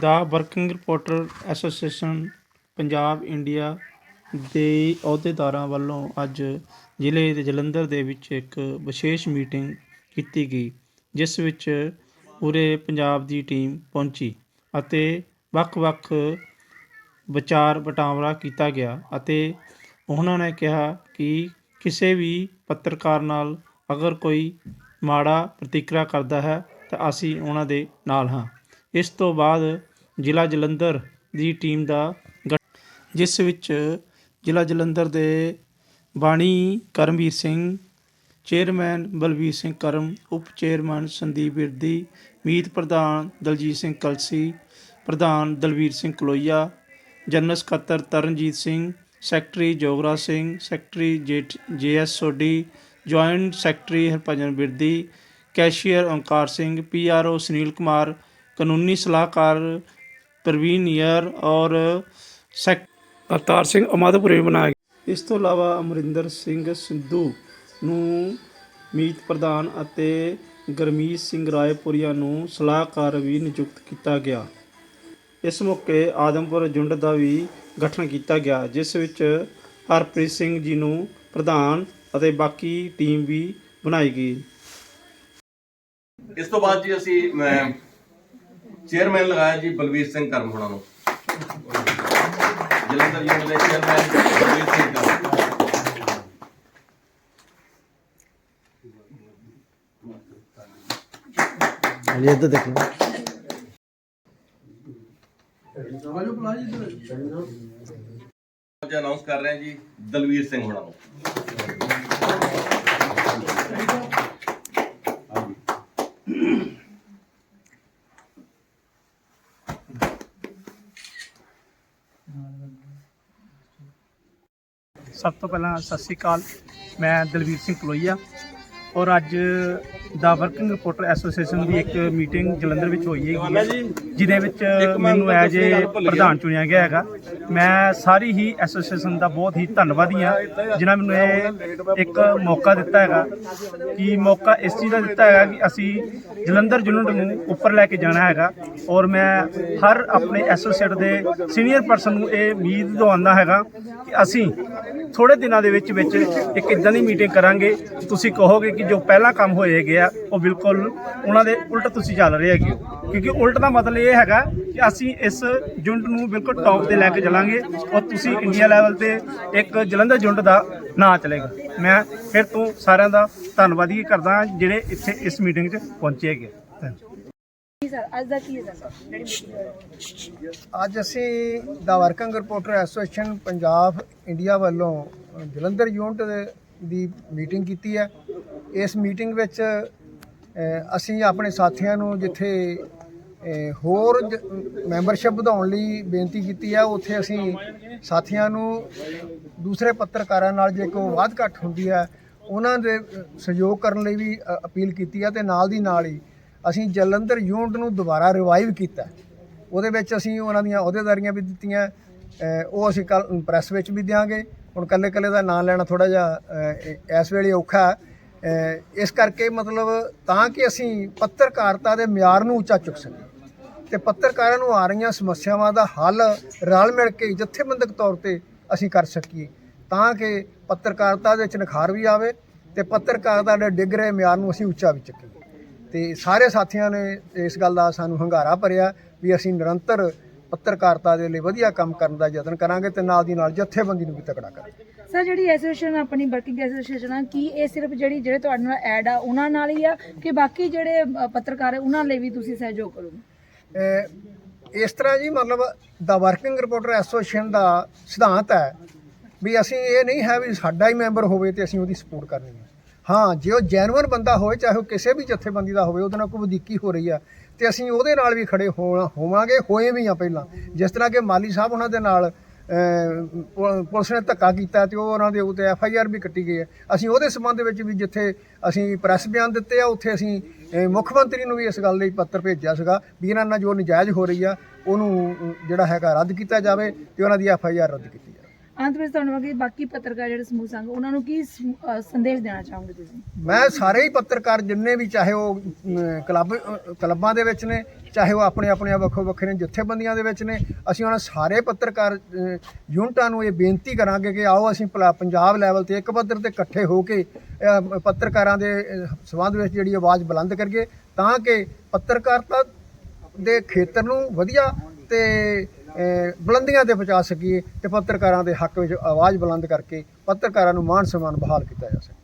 ਦਾ working reporter association Punjab India ਦੇ ਅਹੁਦੇਦਾਰਾਂ ਵੱਲੋਂ ਅੱਜ ਜ਼ਿਲ੍ਹੇ ਦੇ ਜਲੰਧਰ ਦੇ ਵਿੱਚ ਇੱਕ ਵਿਸ਼ੇਸ਼ ਮੀਟਿੰਗ ਕੀਤੀ ਗਈ, ਜਿਸ ਵਿੱਚ ਪੂਰੇ ਪੰਜਾਬ ਦੀ ਟੀਮ ਪਹੁੰਚੀ ਅਤੇ ਵੱਖ-ਵੱਖ ਵਿਚਾਰ ਵਟਾਂਦਰਾ ਕੀਤਾ ਗਿਆ ਅਤੇ ਉਹਨਾਂ ਨੇ ਕਿਹਾ ਕਿ ਕਿਸੇ ਵੀ ਪੱਤਰਕਾਰ ਨਾਲ ਅਗਰ ਕੋਈ ਮਾੜਾ ਪ੍ਰਤੀਕਿਰਿਆ ਕਰਦਾ ਹੈ ਤਾਂ ਅਸੀਂ ਉਹਨਾਂ ਦੇ ਨਾਲ ਹਾਂ। ਇਸ ਤੋਂ ਬਾਅਦ ਜ਼ਿਲ੍ਹਾ ਜਲੰਧਰ ਦੀ ਟੀਮ ਦਾ ਗਠ- ਜਿਸ ਵਿੱਚ ਜ਼ਿਲ੍ਹਾ ਜਲੰਧਰ ਦੇ ਬਾਣੀ ਕਰਮਵੀਰ ਸਿੰਘ, ਚੇਅਰਮੈਨ ਬਲਵੀਰ ਸਿੰਘ ਕਰਮ, ਉਪ ਚੇਅਰਮੈਨ ਸੰਦੀਪ ਬਿਰਦੀ ਮੀਤ ਪ੍ਰਧਾਨ ਦਲਜੀਤ ਸਿੰਘ ਕਲਸੀ, ਪ੍ਰਧਾਨ ਦਲਵੀਰ ਸਿੰਘ ਕਲੋਈਆ, ਜਨਰਲ ਸਕੱਤਰ Taranjeet Singh, secretary Jogra Singh, secretary JS Sodhi, joint secretary Harbhajan Birdi cashier Onkar Singh PRO Sunil Kumar ਕਾਨੂੰਨੀ ਸਲਾਹਕਾਰ ਪ੍ਰਵੀਨ ਯਰ ਔਰ ਸੈਕ ਅਵਤਾਰ ਸਿੰਘ ਅਮਾਦਪੁਰੇ ਬਣਾਇਆ ਗਿਆ। ਇਸ ਤੋਂ ਇਲਾਵਾ ਅਮਰਿੰਦਰ ਸਿੰਘ ਸਿੱਧੂ ਨੂੰ ਮੀਤ ਪ੍ਰਧਾਨ ਅਤੇ ਗਰਮੀਤ ਸਿੰਘ ਰਾਏਪੁਰੀਆ ਨੂੰ ਸਲਾਹਕਾਰ ਵੀ ਨਿਯੁਕਤ ਕੀਤਾ ਗਿਆ। ਇਸ ਮੌਕੇ ਆਦਮਪੁਰ ਜੁੰਡ ਦਾ ਵੀ ਗਠਨ ਕੀਤਾ ਗਿਆ ਜਿਸ ਵਿੱਚ ਹਰਪ੍ਰੀਤ ਸਿੰਘ ਜੀ ਨੂੰ ਪ੍ਰਧਾਨ ਅਤੇ ਬਾਕੀ ਟੀਮ ਵੀ ਬਣਾਈ ਗਈ। ਇਸ ਤੋਂ ਬਾਅਦ ਜੀ ਅਸੀਂ ਚੇਅਰਮੈਨ ਲਗਾਇਆ ਜੀ ਬਲਵੀਰ ਸਿੰਘ ਕਰਮ ਹੋਣਾ ਨੂੰ। ਜਲੰਧਰ ਯੂਨੀਵਰਸਿਟੀ ਦੇ ਚੇਅਰਮੈਨ ਬਲਵੀਰ ਸਿੰਘ ਕਰਮ। ਹਾਂਜੀ ਇੱਧਰ ਦੇਖ। ਲਓ ਅੱਜ ਅਨਾਉਂਸ ਕਰ ਰਹੇ ਹਾਂ ਜੀ ਦਲਵੀਰ ਸਿੰਘ ਹੋਣਾ ਨੂੰ। ਸਭ ਤੋਂ ਪਹਿਲਾਂ ਸਤਿ ਸ੍ਰੀ ਅਕਾਲ। ਮੈਂ ਦਲਵੀਰ ਸਿੰਘ ਕਲੋਈਆ। ਔਰ ਅੱਜ ਦਾ ਵਰਕਿੰਗ ਰਿਪੋਰਟਰ ਐਸੋਸੀਏਸ਼ਨ ਦੀ ਇੱਕ ਮੀਟਿੰਗ ਜਲੰਧਰ ਵਿੱਚ ਹੋਈ ਹੈਗੀ ਹੈ, ਜਿਹਦੇ ਵਿੱਚ ਮੈਨੂੰ ਐਜ ਏ ਪ੍ਰਧਾਨ ਚੁਣਿਆ ਗਿਆ ਹੈਗਾ। ਮੈਂ ਸਾਰੀ ਹੀ ਐਸੋਸੀਏਸ਼ਨ ਦਾ ਬਹੁਤ ਹੀ ਧੰਨਵਾਦੀ ਹਾਂ ਜਿਨ੍ਹਾਂ ਮੈਨੂੰ ਇਹ ਇੱਕ ਮੌਕਾ ਦਿੱਤਾ ਹੈਗਾ ਕਿ ਮੌਕਾ ਇਸ ਚੀਜ਼ ਦਾ ਦਿੱਤਾ ਹੈਗਾ ਕਿ ਅਸੀਂ ਜਲੰਧਰ ਯੂਨਿਟ ਨੂੰ ਉੱਪਰ ਲੈ ਕੇ ਜਾਣਾ ਹੈਗਾ ਔਰ ਮੈਂ ਹਰ ਆਪਣੇ ਐਸੋਸੀਏਟ ਦੇ ਸੀਨੀਅਰ ਪਰਸਨ ਨੂੰ ਇਹ ਉਮੀਦ ਦਵਾਉਂਦਾ ਹੈਗਾ ਕਿ ਅਸੀਂ ਥੋੜੇ ਦਿਨਾਂ ਦੇ ਵਿੱਚ ਵਿੱਚ ਇੱਕ ਇਦਾਂ ਦੀ ਮੀਟਿੰਗ ਕਰਾਂਗੇ। ਤੁਸੀਂ ਕਹੋਗੇ ਕਿ ਜੋ ਪਹਿਲਾਂ ਕੰਮ ਹੋਏ ਗਿਆ ਉਹ ਬਿਲਕੁਲ ਉਹਨਾਂ ਦੇ ਉਲਟ ਤੁਸੀਂ ਚੱਲ ਰਹੇ ਹੈਗੇ ਹੋ। ਕਿਉਂਕਿ ਉਲਟ ਦਾ ਮਤਲਬ ਇਹ ਹੈਗਾ ਕਿ ਅਸੀਂ ਇਸ ਯੂਨਿਟ ਨੂੰ ਬਿਲਕੁਲ ਟੌਪ ਤੇ ਲੈ ਕੇ ਚੱਲਾਂਗੇ ਔਰ ਤੁਸੀਂ ਇੰਡੀਆ ਲੈਵਲ ਤੇ ਇੱਕ ਜਲੰਧਰ ਯੂਨਿਟ ਦਾ ਨਾਂ ਚਲੇਗਾ। ਮੈਂ ਫਿਰ ਤੋਂ ਸਾਰਿਆਂ ਦਾ ਧੰਨਵਾਦੀ ਕਰਦਾ ਜਿਹੜੇ ਇੱਥੇ ਇਸ ਮੀਟਿੰਗ 'ਚ ਪਹੁੰਚੇ ਹੈਗੇ। ਅੱਜ ਅਸੀਂ ਦਾ working reporter association Punjab India ਵੱਲੋਂ ਜਲੰਧਰ ਯੂਨਿਟ ਦੇ- ਦੀ ਮੀਟਿੰਗ ਕੀਤੀ ਹੈ। ਇਸ ਮੀਟਿੰਗ ਵਿੱਚ ਅਸੀਂ ਆਪਣੇ ਸਾਥੀਆਂ ਨੂੰ ਜਿੱਥੇ ਅ, ਹੋਰ ਮੈਂਬਰਸ਼ਿਪ ਵਧਾਉਣ ਲਈ ਬੇਨਤੀ ਕੀਤੀ ਹੈ ਉੱਥੇ ਅਸੀਂ ਸਾਥੀਆਂ ਨੂੰ ਦੂਸਰੇ ਪੱਤਰਕਾਰਾਂ ਨਾਲ ਜੇ ਕੋਈ ਵਾਧ ਘੱਟ ਹੁੰਦੀ ਹੈ ਉਹਨਾਂ ਦੇ ਸਹਿਯੋਗ ਕਰਨ ਲਈ ਵੀ ਅਪੀਲ ਕੀਤੀ ਹੈ ਤੇ ਨਾਲ ਦੀ ਨਾਲ ਹੀ ਅਸੀਂ ਜਲੰਧਰ ਯੂਨਿਟ ਨੂੰ ਦੁਬਾਰਾ ਰਿਵਾਈਵ ਕੀਤਾ। ਉਹਦੇ ਵਿੱਚ ਅਸੀਂ ਉਹਨਾਂ ਦੀਆਂ ਅਹੁਦੇਦਾਰੀਆਂ ਵੀ ਦਿੱਤੀਆਂ ਉਹ ਅਸੀਂ ਕੱਲ ਪ੍ਰੈਸ ਵਿੱਚ ਵੀ ਦਿਆਂਗੇ। ਹੁਣ ਕੱਲੇ ਕੱਲੇ ਦਾ ਨਾਂ ਲੈਣਾ ਥੋੜਾ ਜਿਹਾ ਇਸ ਵੇਲੇ ਔਖਾ ਇਸ ਕਰਕੇ ਮਤਲਬ ਤਾਂ ਕਿ ਅਸੀਂ ਪੱਤਰਕਾਰਤਾ ਦੇ ਮਿਆਰ ਨੂੰ ਉੱਚਾ ਚੁੱਕ ਸਕੀਏ। ਤੇ ਪੱਤਰਕਾਰਾਂ ਨੂੰ ਆ ਰਹੀਆਂ ਸਮੱਸਿਆਵਾਂ ਦਾ ਹੱਲ ਰਲ ਮਿਲ ਕੇ ਜਥੇਬੰਦਕ ਤੌਰ ਤੇ ਅਸੀਂ ਕਰ ਸਕੀਏ, ਤਾਂ ਕਿ ਪੱਤਰਕਾਰਤਾ ਦੇ ਵਿੱਚ ਨਿਖਾਰ ਵੀ ਆਵੇ ਤੇ ਪੱਤਰਕਾਰਤਾ ਦੇ ਡਿੱਗ ਰਹੇ ਮਿਆਰ ਨੂੰ ਅਸੀਂ ਉੱਚਾ ਵੀ ਚੱਕੀਏ। ਤੇ ਸਾਰੇ ਸਾਥੀਆਂ ਨੇ ਇਸ ਗੱਲ ਦਾ ਸਾਨੂੰ ਹੰਗਾਰਾ ਭਰਿਆ ਵੀ ਅਸੀਂ ਨਿਰੰਤਰ ਪੱਤਰਕਾਰਤਾ ਦੇ ਲਈ ਵਧੀਆ ਕੰਮ ਕਰਨ ਦਾ ਯਤਨ ਕਰਾਂਗੇ ਤੇ ਨਾਲ ਦੀ ਨਾਲ ਜਥੇਬੰਦੀ ਨੂੰ ਵੀ ਤਕੜਾ ਕਰਾਂਗੇ। ਸਰ ਜਿਹੜੀ ਐਸੋਸੀਏਸ਼ਨ ਆਪਣੀ ਵਰਕਿੰਗ ਐਸੋਸੀਏਸ਼ਨ ਆ ਕੀ ਇਹ ਸਿਰਫ ਜਿਹੜੀ ਜਿਹੜੇ ਤੁਹਾਡੇ ਨਾਲ ਐਡ ਆ ਉਹਨਾਂ ਨਾਲ ਹੀ ਆ ਕਿ ਬਾਕੀ ਜਿਹੜੇ ਅ, ਪੱਤਰਕਾਰ ਆ ਉਹਨਾਂ ਲਈ ਵੀ ਤੁਸੀਂ ਸਹਿਯੋਗ ਕਰੋਗੇ? ਅਹ ਇਸ ਤਰ੍ਹਾਂ ਜੀ ਮਤਲਬ ਦਾ ਵਰਕਿੰਗ ਰਿਪੋਰਟਰ ਐਸੋਸੀਏਸ਼ਨ ਦਾ ਸਿਧਾਂਤ ਹੈ ਵੀ ਅਸੀਂ ਇਹ ਨਹੀਂ ਹੈ ਵੀ ਸਾਡਾ ਹੀ ਮੈਂਬਰ ਹੋਵੇ ਤੇ ਅਸੀਂ ਉਹਦੀ ਸਪੋਰਟ ਕਰਨੀ ਹੈ। ਹਾਂ, ਜੇ ਉਹ ਜੈਨੂਅਨ ਬੰਦਾ ਹੋਵੇ, ਚਾਹੇ ਉਹ ਕਿਸੇ ਵੀ ਜਥੇਬੰਦੀ ਦਾ ਹੋਵੇ, ਉਹਦੇ ਨਾਲ ਕੋਈ ਵਧੀਕੀ ਹੋ ਰਹੀ ਆ, ਤੇ ਅਸੀਂ ਉਹਦੇ ਨਾਲ ਵੀ ਖੜੇ ਹੋਵਾਂਗੇ, ਹੋਏ ਵੀ ਆ ਪਹਿਲਾਂ। ਜਿਸ ਤਰ੍ਹਾਂ ਕਿ ਮਾਲੀ ਸਾਹਿਬ ਉਹਨਾਂ ਦੇ ਨਾਲ ਪੁਲਿਸ ਨੇ ਧੱਕਾ ਕੀਤਾ ਤੇ ਉਹ ਉਹਨਾਂ ਦੇ ਉੱਤੇ ਐਫ ਆਈ ਆਰ ਵੀ ਕੱਟੀ ਗਈ ਹੈ ਅਸੀਂ ਉਹਦੇ ਸੰਬੰਧ ਵਿੱਚ ਵੀ ਜਿੱਥੇ ਅਸੀਂ ਪ੍ਰੈਸ ਬਿਆਨ ਦਿੱਤੇ ਆ, ਉੱਥੇ ਅਸੀਂ ਮੁੱਖ ਮੰਤਰੀ ਨੂੰ ਵੀ ਇਸ ਗੱਲ ਲਈ ਪੱਤਰ ਭੇਜਿਆ ਸੀਗਾ ਵੀ ਇਹਨਾਂ ਨਾਲ ਜੋ ਨਜਾਇਜ਼ ਹੋ ਰਹੀ ਆ, ਉਹਨੂੰ, ਜਿਹੜਾ ਹੈਗਾ ਰੱਦ ਕੀਤਾ ਜਾਵੇ ਤੇ ਉਹਨਾਂ ਦੀ ਐਫ ਆਈ ਆਰ ਰੱਦ ਕੀਤੀ ਅੰਤ ਵਿੱਚ ਤੁਹਾਨੂੰ ਕਿ ਬਾਕੀ ਪੱਤਰਕਾਰ ਜਿਹੜੇ ਸਮੂਹ ਸੰਘ ਉਹਨਾਂ ਨੂੰ ਕੀ ਸੰਦੇਸ਼ ਦੇਣਾ ਚਾਹੋਗੇ ਤੁਸੀਂ? ਮੈਂ ਸਾਰੇ ਹੀ ਪੱਤਰਕਾਰ ਜਿੰਨੇ ਵੀ ਚਾਹੇ ਉਹ ਕਲੱਬ ਕਲੱਬਾਂ ਦੇ ਵਿੱਚ ਨੇ ਚਾਹੇ ਉਹ ਆਪਣੇ ਆਪਣੇ ਵੱਖੋ ਵੱਖਰੇ ਜਥੇਬੰਦੀਆਂ ਦੇ ਵਿੱਚ ਨੇ ਅਸੀਂ ਉਹਨਾਂ ਸਾਰੇ ਪੱਤਰਕਾਰ ਯੂਨਿਟਾਂ ਨੂੰ ਇਹ ਬੇਨਤੀ ਕਰਾਂਗੇ ਕਿ ਆਓ ਅਸੀਂ ਭਲਾ ਪੰਜਾਬ ਲੈਵਲ ਤੇ ਇੱਕ ਪੱਧਰ ਤੇ ਇਕੱਠੇ ਹੋ ਕੇ ਪੱਤਰਕਾਰਾਂ ਦੇ ਅ, ਸੰਬੰਧ ਵਿੱਚ ਜਿਹੜੀ ਆਵਾਜ਼ ਬੁਲੰਦ ਕਰੀਏ ਤਾਂ ਕਿ ਪੱਤਰਕਾਰਤਾ ਦੇ ਖੇਤਰ ਨੂੰ ਵਧੀਆ ਤੇ ਬੁਲੰਦੀਆਂ ਤੇ ਪਹੁੰਚਾ ਸਕੀਏ ਤੇ ਪੱਤਰਕਾਰਾਂ ਦੇ ਹੱਕ ਵਿੱਚ ਆਵਾਜ਼ ਬੁਲੰਦ ਕਰਕੇ ਪੱਤਰਕਾਰਾਂ ਨੂੰ ਮਾਣ ਸਨਮਾਨ ਬਹਾਲ ਕੀਤਾ ਜਾ ਸਕੇ।